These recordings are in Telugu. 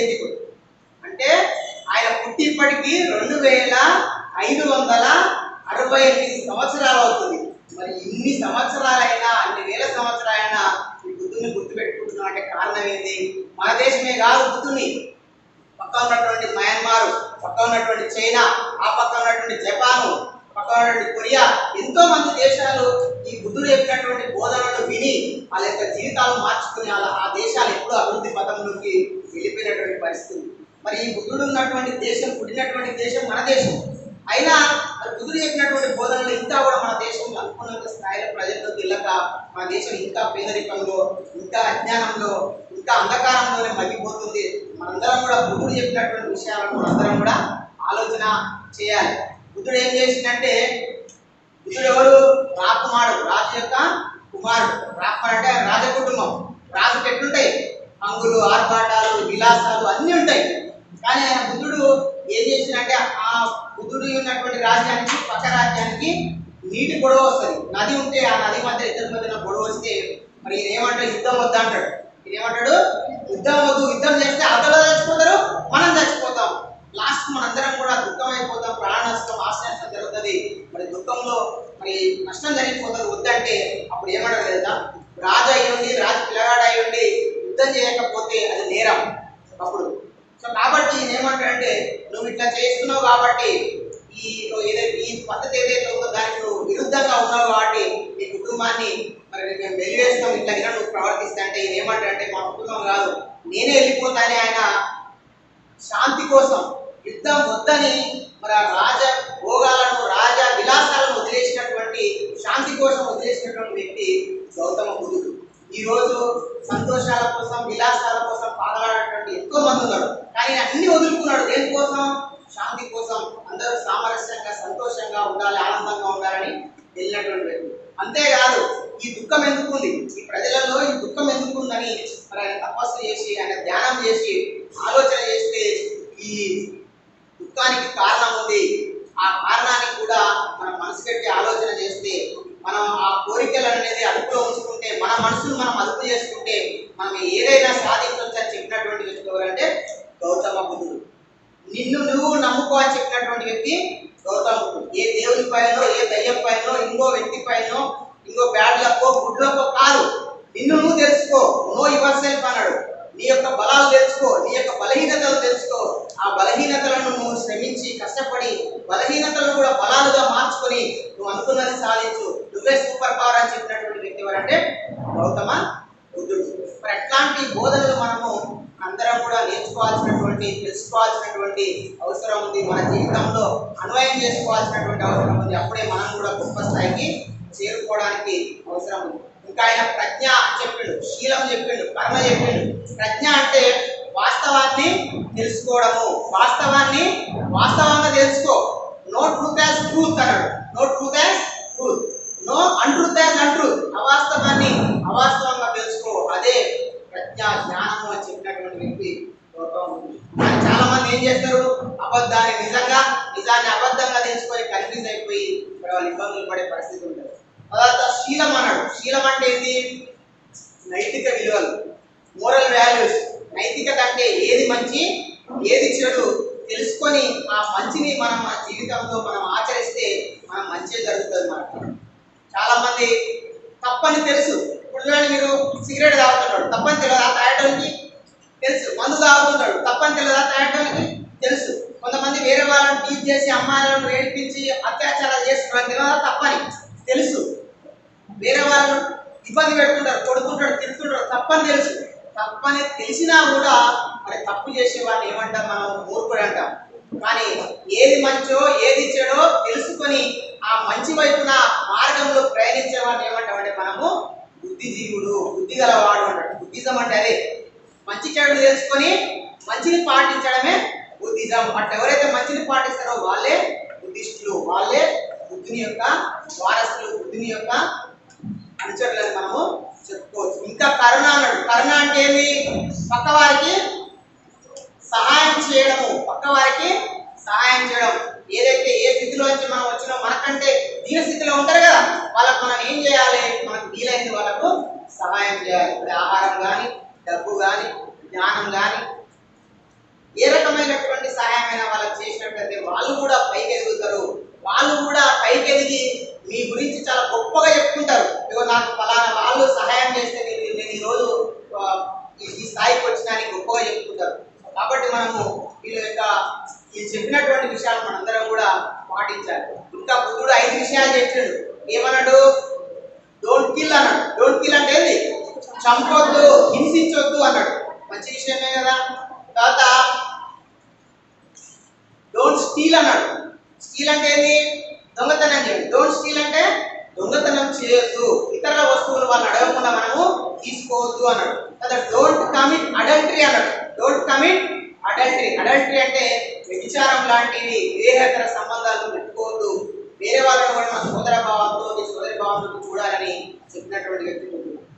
జయంతికుడు అంటే ఆయన పుట్టినప్పటికీ రెండు వేల ఐదు వందల అరవై ఎనిమిది సంవత్సరాలు అవుతుంది. మరి ఇన్ని సంవత్సరాలైనా అన్ని వేల సంవత్సరాలైనా ఈ బుద్ధుని గుర్తుపెట్టుకుంటున్నాం. అంటే కారణం ఏంటి మన దేశమే కాదు బుద్ధుని. పక్క ఉన్నటువంటి మయన్మార్ పక్క ఉన్నటువంటి చైనా ఆ పక్క ఉన్నటువంటి జపాను పక్క కొరియా. ఎంతో మంది దేశాలు ఈ బుద్ధుడు చెప్పినటువంటి బోధనలు విని వాళ్ళ యొక్క జీవితాలు మార్చుకుని అలా ఆ దేశాలు ఎప్పుడూ అభివృద్ధి పథంలోకి వెళ్ళిపోయినటువంటి పరిస్థితి. మరి ఈ బుద్ధుడు ఉన్నటువంటి దేశం పుట్టినటువంటి దేశం మన దేశం. అయినా మరి బుద్ధుడు చెప్పినటువంటి బోధనలు ఇంకా కూడా మన దేశం అనుకున్నంత స్థాయిలో ప్రజల్లోకి వెళ్ళక మన దేశం ఇంకా పేదరికంలో ఇంకా అజ్ఞానంలో ఇంకా అంధకారంలోనే మగ్గిపోతుంది. మనందరం కూడా బుద్ధుడు చెప్పినటువంటి విషయాలను మనందరం కూడా ఆలోచన చేయాలి. బుద్ధుడు ఏం చేసిందంటే బుద్ధుడు ఎవరు? రాకుమారుడు. రాజు యొక్క కుమారుడు. రాకుమారుడు అంటే రాజ కుటుంబం రాజుకి ఎట్లుంటాయి అంగులు ఆర్భాటాలు విలాసాలు అన్నీ ఉంటాయి. కానీ ఆయన బుద్ధుడు ఏం చేసిందంటే ఆ బుద్ధుడు ఉన్నటువంటి రాజ్యానికి పక్క రాజ్యానికి నీటి గొడవ వస్తుంది. నది ఉంటే ఆ నది మధ్య ఇద్దరి మధ్యన గొడవ వస్తే మరి ఏమంటాడు? యుద్ధం వద్దు అంటాడు. ఏమంటాడు? యుద్ధం వద్దు. యుద్ధం చేస్తే అవతల చచ్చిపోతారు మనం చచ్చిపోతాం. లాస్ట్ మనందరం కూడా దుఃఖం అయిపోతాం నష్టం ఆశ నష్టం జరుగుతుంది. మరి దుఃఖంలో మరి నష్టం జరిగిపోతుంది. వద్దంటే అప్పుడు ఏమంటారు కదా రాజు అయి ఉండి రాజు పిల్లగాడు అయి ఉండి యుద్ధం చేయకపోతే అది నేరం. అప్పుడు సో కాబట్టి ఈయన ఏమంటాడంటే నువ్వు ఇట్లా చేస్తున్నావు కాబట్టి ఈ ఏదైతే ఈ పద్ధతి ఏదైతే ఉందో దానికి నువ్వు విరుద్ధంగా ఉన్నావు కాబట్టి నీ కుటుంబాన్ని మరి మేము వెలివేస్తాం ఇట్లా గిన నువ్వు ప్రవర్తిస్తా అంటే ఈయన ఏమంటాడంటే మా కుటుంబం కాదు నేనే వెళ్ళిపోతానే ఆయన శాంతి కోసం యుద్ధం వద్దని మరి ఆ రాజ భోగాలను రాజ విలాసాలను వదిలేసినటువంటి శాంతి కోసం వదిలేసినటువంటి వ్యక్తి గౌతమ బుద్ధుడు. ఈరోజు సంతోషాల కోసం విలాసాల కోసం పాదలాడేటువంటి ఎంతో మంది ఉన్నారు. కానీ అన్ని వదులుకున్నాడు. దేనికోసం శాంతి కోసం. అందరూ సామరస్యంగా సంతోషంగా ఉండాలి ఆనందంగా ఉండాలని వెళ్ళినటువంటి వ్యక్తి. అంతేకాదు ఈ దుఃఖం ఎందుకు ఉంది? ఈ ప్రజలలో ఈ దుఃఖం ఎందుకు ఉందని మరి ఆయన తపస్సు చేసి ఆయన ధ్యానం చేసి ఆలోచన చేస్తే ఈ దుఃఖానికి కారణం ఉంది. ఆ కారణానికి కూడా మనం మనసు పెట్టి ఆలోచన చేస్తే మనం ఆ కోరికలు అనేది అదుపులో ఉంచుకుంటే మన మనసును మనం అదుపు చేసుకుంటే మనం ఏదైనా సాధించవచ్చు అని చెప్పినటువంటి వ్యక్తి ఎవరంటే గౌతమ బుద్ధుడు. నిన్ను నువ్వు నమ్ముకో అని చెప్పినటువంటి వ్యక్తి గౌతమ బుద్ధుడు. ఏ దేవుని పైనో ఏ దయ్యం పైనో ఇంకో వ్యక్తి పైనో ఇంకో బ్యాడ్లకో గుడ్లకో కాదు. నిన్ను నువ్వు తెలుసుకో. నో యువర్ సెల్ఫ్ అన్నాడు. నీ యొక్క బలాలు తెలుసుకో నీ యొక్క బలహీనతలు తెలుసుకో. ఆ బలహీనతలను నువ్వు శ్రమించి కష్టపడి బలహీనతలను కూడా బలాలుగా మార్చుకొని నువ్వు అనుకున్నది సాధించు. నువ్వే సూపర్ పవర్ అని చెప్పినటువంటి వ్యక్తి ఎవరంటే గౌతమ బుద్ధుడు. మరి అట్లాంటి బోధనలు మనము అందరం కూడా నేర్చుకోవాల్సినటువంటి తెలుసుకోవాల్సినటువంటి అవసరం ఉంది. మన జీవితంలో అన్వయం చేసుకోవాల్సినటువంటి అవసరం ఉంది. అప్పుడే మనం కూడా గొప్ప స్థాయికి చేరుకోవడానికి అవసరం ఉంది. ఇంకా ఆయన ప్రజ్ఞ అని చెప్పిండు శీలం చెప్పిండు కర్మ చెప్పిండు. ప్రజ్ఞ అంటే వాస్తవాన్ని తెలుసుకోవడము. వాస్తవాన్ని వాస్తవంగా తెలుసుకో. నో ట్రూత్ యాజ్ ట్రూత్ అన్నాడు. Know truth as truth know untruth as untruth అవాస్తవాన్ని అవాస్తవంగా తెలుసుకో. అదే ప్రజ్ఞ జ్ఞానము అని చెప్పినటువంటి వ్యక్తి చాలా మంది ఏం చేస్తారు? అబద్ధాన్ని నిజంగా నిజాన్ని అబద్ధంగా తెలుసుకొని కన్ఫ్యూజ్ అయిపోయి వాళ్ళు ఇబ్బందులు పడే పరిస్థితి ఉంటుంది తర్వాత శీలం అన్నాడు. శీలం అంటే ఏంటి? నైతిక విలువలు మోరల్ వాల్యూస్ నైతికత అంటే ఏది మంచి ఏది చెడు తెలుసుకొని ఆ మంచిని మనం మన జీవితంలో మనం ఆచరిస్తే మనం మంచి జరుగుతుంది మనకు చాలా మంది తప్పని తెలుసు. ఇప్పుడు చూడండి మీరు సిగరెట్ తాగుతున్నాడు తప్పని తెలియదా తాగడానికి తెలుసు. మందు తాగుతున్నాడు తప్పని తెలియదా తాగడానికి తెలుసు. కొంతమంది వేరే వాళ్ళని టీచ్ చేసి అమ్మాయిలను ఏడిపించి అత్యాచారాలు చేస్తున్నారు. తెలియదా? తప్పని. తెలుసు. వేరే వాళ్ళను ఇబ్బంది పెడుతుంటారు కొడుకుంటాడు తిడుతుంటాడు తప్పని తెలుసు. తప్పని తెలిసినా కూడా మరి తప్పు చేసే వాడిని ఏమంటాం మనం? మూర్ఖుడు అంటాం. కానీ ఏది మంచో ఏది చెడో తెలుసుకొని ఆ మంచి వైపున మార్గంలో ప్రయాణించే వాడిని ఏమంటామంటే మనము బుద్ధిజీవుడు బుద్ధి గలవాడు అంటాడు బుద్ధిజం అంటే అదే. మంచి చెడు తెలుసుకొని మంచిని పాటించడమే బుద్ధిజం. అంటే ఎవరైతే మంచిని పాటిస్తారో వాళ్ళే బుద్ధిస్టులు వాళ్ళే బుద్ధిని యొక్క వారసులు బుద్ధిని యొక్క అనుచరులని మనము చెప్పుకోవచ్చు. ఇంకా కరుణ అన్నాడు కరుణ అంటే ఏంది పక్క వారికి సహాయం చేయడము. పక్క వారికి సహాయం చేయడం. ఏదైతే ఏ స్థితిలో నుంచి మనం వచ్చినా మనకంటే దీన స్థితిలో ఉంటారు కదా వాళ్ళకు మనం ఏం చేయాలి? మనకు వీలైంది వాళ్ళకు సహాయం చేయాలి. ఇప్పుడు ఆహారం కానీ డబ్బు కానీ జ్ఞానం కానీ ఏ రకమైనటువంటి సహాయమైనా వాళ్ళకి చేసినట్లయితే వాళ్ళు కూడా పైకి ఎదుగుతారు వాళ్ళు కూడా పైకి ఎదిగి మీ గురించి చాలా గొప్పగా చెప్పుకుంటారు ఇగో నాకు ఫలానా వాళ్ళు సహాయం చేస్తే నేను నేను ఈరోజు ఆ, ఈ ఈ స్థాయికి వచ్చినానికి గొప్పగా చెప్పుకుంటారు కాబట్టి మనము వీళ్ళ యొక్క ఈ చెప్పినటువంటి విషయాలు మనందరం కూడా పాటించాలి. ఇంకా బుద్ధుడు ఐదు విషయాలు చెప్పిండు. ఏమన్నాడు? డోంట్ కిల్ అన్నాడు. డోంట్ కిల్ అంటే ఏంది? చంపొద్దు హింసించొద్దు అన్నాడు. మంచి విషయమే కదా. తర్వాత డోంట్ స్టీల్ అన్నాడు. స్టీల్ అంటే ఏంది? దొంగతనం చేయండి డోంట్ స్టీల్ అంటే దొంగతనం చేయొద్దు. ఇతరుల వస్తువులు వాళ్ళు అడగకుండా మనము తీసుకోవద్దు అన్నాడు. కదా డోంట్ కమిట్ అడల్టరీ అన్నాడు. డోంట్ కమిట్ అడల్టరీ అడల్టరీ అంటే వ్యభిచారం లాంటివి వివేహేతర సంబంధాలు పెట్టుకోవద్దు. వేరే వాళ్ళని కూడా మన సోదర భావంతో నీ సోదరి భావంతో చూడాలని చెప్పినటువంటి వ్యక్తి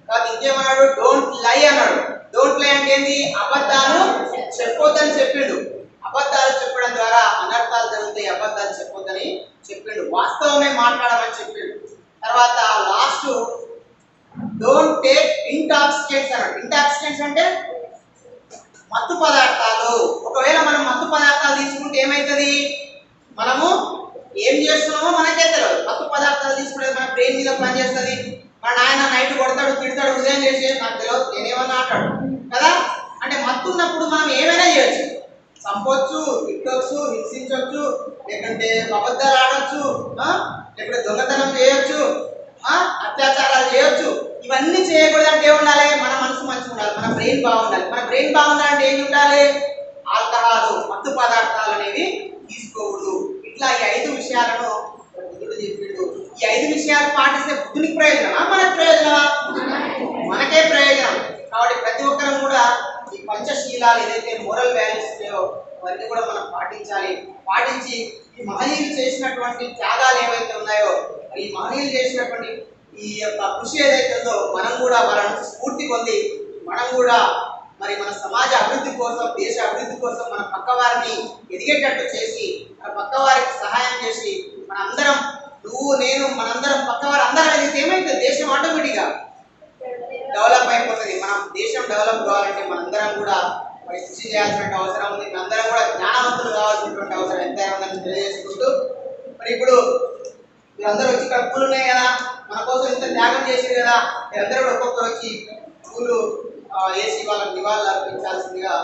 కాదు ఇంకేమన్నాడు? డోంట్ లై అన్నాడు. డోంట్ లై అంటే ఏంటి అబద్ధాలు చెప్పొద్దని చెప్పిండు. అబద్ధాలు చెప్పడం ద్వారా అనర్థాలు జరుగుతాయి అబద్ధాలు చెప్పొద్దని చెప్పిండు. వాస్తవమే మాట్లాడమని చెప్పిండు. తర్వాత లాస్ట్ డోంట్ టేక్ ఇంటాక్సికెంట్స్ అన్నాడు. ఇంటాక్సికెంట్స్ అంటే మత్తు పదార్థాలు. ఒకవేళ మనం మత్తు పదార్థాలు తీసుకుంటే ఏమవుతుంది మనము ఏం చేస్తున్నామో మనకే తెలియదు మత్తు పదార్థాలు తీసుకుంటే మన బ్రెయిన్ మీద పని చేస్తుంది మన నాయన నైట్ కొడతాడు తిడతాడు ఉదయం చేసి నాకు తెలియదు నేనేమన్నా అంటాడు. కదా? అంటే మత్తు ఉన్నప్పుడు మనం ఏమైనా చేయొచ్చు. చంపొచ్చు తిట్టొచ్చు హింసించవచ్చు లేకుంటే అబద్ధాలు ఆడొచ్చు లేకుంటే దొంగతనం చేయొచ్చు అత్యాచారాలు చేయొచ్చు. ఇవన్నీ చేయకూడదంటే ఏం ఉండాలి మనసు మంచిగా ఉండాలి మన బ్రెయిన్ బాగుండాలి. మన బ్రెయిన్ బాగుండాలంటే ఏం ఉండాలి? ఆల్కహాల్ మత్తు పదార్థాలు అనేవి తీసుకోకూడదు. ఇట్లా ఈ ఐదు విషయాలను బుద్ధుడు చెప్పిండు. ఈ ఐదు విషయాలు పాటిస్తే బుద్ధునికి ప్రయోజనమా? మనకు ప్రయోజనమా? మనకే ప్రయోజనం. కాబట్టి ప్రతి ఒక్కరం కూడా ఈ పంచశీలాలు ఏదైతే మోరల్ వాల్యూస్ ఉన్నాయో అవన్నీ కూడా మనం పాటించాలి. పాటించి ఈ మహనీయులు చేసినటువంటి త్యాగాలు ఏవైతే ఉన్నాయో ఈ మహనీయులు చేసినటువంటి ఈ యొక్క కృషి ఏదైతే ఉందో మనం కూడా వాళ్ళ నుంచి స్ఫూర్తి పొంది మనం కూడా మరి మన సమాజ అభివృద్ధి కోసం దేశ అభివృద్ధి కోసం మన పక్క వారిని ఎదిగేటట్టు చేసి మన పక్క వారికి సహాయం చేసి మనందరం నువ్వు నేను మనందరం పక్క వారు అందరం ఎదిగితే ఏమైతుంది దేశం ఆటోమేటిక్గా డెవలప్ అయిపోతుంది. మనం దేశం డెవలప్ కావాలంటే మనందరం కూడా మరి కృషి చేయాల్సిన అవసరం ఉంది. మనందరం కూడా జ్ఞానవంతులు కావాల్సినటువంటి అవసరం ఎంతైనా ఉందని తెలియజేసుకుంటూ మరి ఇప్పుడు మీరందరూ వచ్చి ఇక్కడ పూలు ఉన్నాయి కదా? మన కోసం ఇంత త్యాగం చేసింది కదా మీరందరూ కూడా ఒక్కొక్కరు వచ్చి పూలు వేసి వాళ్ళకి నివాళులు అర్పించాల్సిందిగా